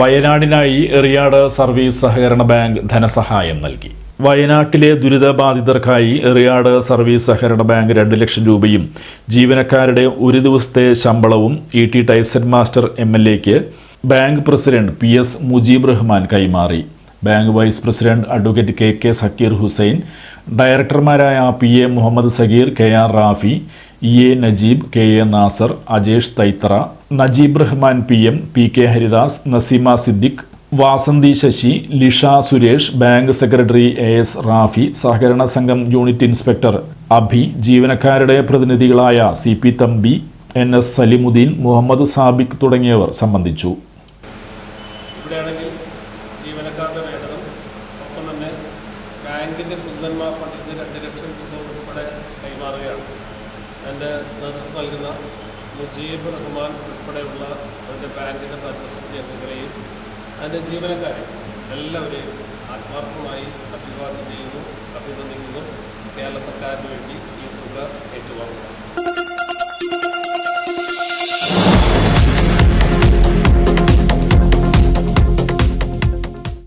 വയനാടിനായി Eriyad service സഹകരണ bank ധനസഹായം നൽകി. വയനാട്ടിലെ ദുരിതബാധിതർക്കായി എറിയാട് സർവീസ് സഹകരണ ബാങ്ക് രണ്ട് ലക്ഷം രൂപയും ജീവനക്കാരുടെ ഒരു ദിവസത്തെ ശമ്പളവും E T Tyson master M L എക്ക് bank president P S Mujeeb Rahman കൈമാറി. Bank vice president advocate K K Zakir Hussain ഡയറക്ടർമാരായ P A Muhammad Sagir K R Rafi A Najeeb K A Nasar Ajesh Thaithara Najeeb Rahman P M P K Haridas Naseema Siddique Vasanthi Sasi Lisha Suresh bank secretary A S Rafi സഹകരണ സംഘം unit inspector അഭി ജീവനക്കാരുടെ പ്രതിനിധികളായ C P Thampi N S Salimuddin Muhammad Sabiq തുടങ്ങിയവർ സംബന്ധിച്ചു. ഇവിടെയാണെങ്കിൽ ജീവനക്കാരുടെ വേതനം ഒപ്പം തന്നെ നിന്ന് രണ്ട് ലക്ഷം രൂപ ഉൾപ്പെടെ കൈമാറുകയാണ്. എന്റെ നേതൃത്വം നൽകുന്ന മുജീബ് റഹ്മാൻ ഉൾപ്പെടെയുള്ള എന്റെ ബാങ്കിന്റെ ഭരണസമിതി അംഗങ്ങളെയും അതിന്റെ ജീവനക്കാരെയും എല്ലാവരെയും ആത്മാർത്ഥമായി അഭിവാദ്യം ചെയ്യുന്നു അഭിനന്ദിക്കുന്നു. കേരള സർക്കാരിന് വേണ്ടി ഈ തുക ഏറ്റുവാങ്ങുന്നു.